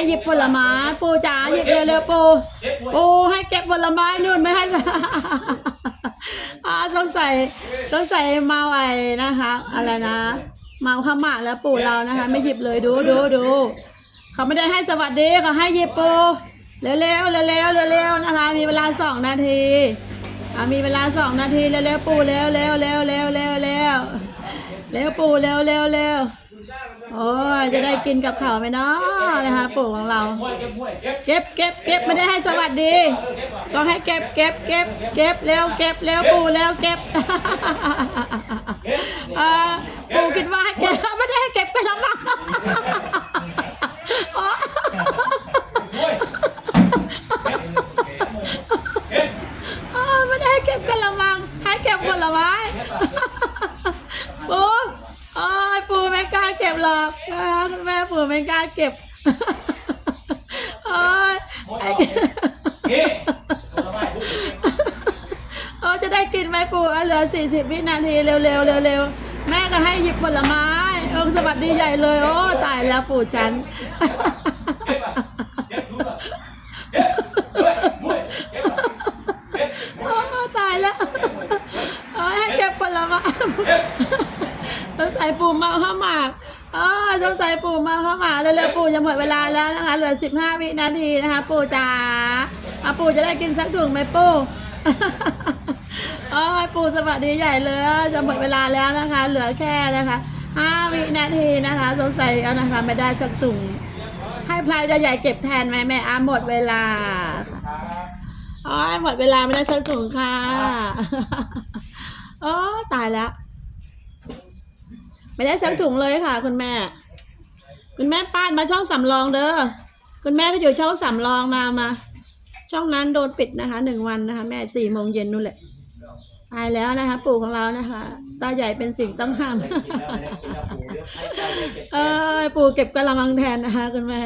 ให้หยิบผลไม้ปู่จ๋าหยิบเร็วๆปู่ปู่ให้เก็บผลไม้นู่นไม่ให้อ่าสงสัยสงสัยเมาไอ้นะคะ อะไรนะ เมาข้าวหมากแล้วปู่เรานะคะ ไม่หยิบเลยดูดูดูเขาไม่ได้ให้สวัสดีเขาให้หยิบปู่เร็วๆเร็วๆเร็วๆเร็วๆนะคะ มีเวลาสองนาทีอ่ามีเวลาสองนาทีเร็วๆปู่เร็วๆเร็วๆเร็วๆเร็วๆเร็วๆเร็วเร็วปู่เร็วๆเร็วๆเร็ว โอ้ยจะได้กินกับข้าวไหมเนาะนะคะปู่ของเรา เก็บเก็บเก็บไม่ได้ให้สวัสดีต้องให้เก็บเก็บเก็บเก็บเร็วเก็บเร็วปู่เร็วเก็บอ่อปู่คิดว่าให้เก็บไม่ได้ให้เก็บไปแล้วมั้งอ๋อเออไม่ได้ให้เก็บกันละมังให้เก็บผลไม้ ปู่โอ้ยปู่ไม่กล้าเก็บ หรอกนะคะคุณแม่ปู่ไม่กล้าเก็บโอ้ยไอ้เออจะได้กินไหมปู่เอาเหลือสี่สิบวินาทีเร็วๆเร็วๆแม่ก็ให้หยิบผลไม้เออสวัสดีใหญ่เลย โอ้ตายแล้วปู่ฉันโอ้ตายแล้วเอ้ยให้เก็บผลไม้สงสัยปู่เมาข้าวหมาก อ๋อสงสัยปู่มาข้าวหมาเร็วๆปู่จะหมดเวลาแล้วนะคะเหลือสิบห้าวินาทีนะคะ ปู่จ๋าอะปู่จะได้กินสักถุงไหมปู่อ๋อปู่สวัสดีใหญ่เลยจะหมดเวลาแล้วนะคะ เหลือแค่นะคะห้าวินาทีนะคะ สงสัยเอานะคะไม่ได้สักถุงให้พลายจะใหญ่เก็บแทนไหมแม่อาหมดเวลาอ๋อหมดเวลาไม่ได้สักถุงค่ะอ๋อตายแล้ว ไม่ได้สักถุงเลยค่ะ คุณแม่ คุณแม่ป้านมาช่องสำรองเด้อคุณแม่ก็อยู่ช่องสำรองมามา ช่องนั้นโดนปิดนะคะหนึ่งวันนะคะ แม่สี่โมงเย็นนู่นแหละตายแล้วนะคะ ปู่ของเรานะคะตาใหญ่เป็นสิ่งต้องห้าม เออปู่เก็บกระมังแทนนะคะ คุณแม่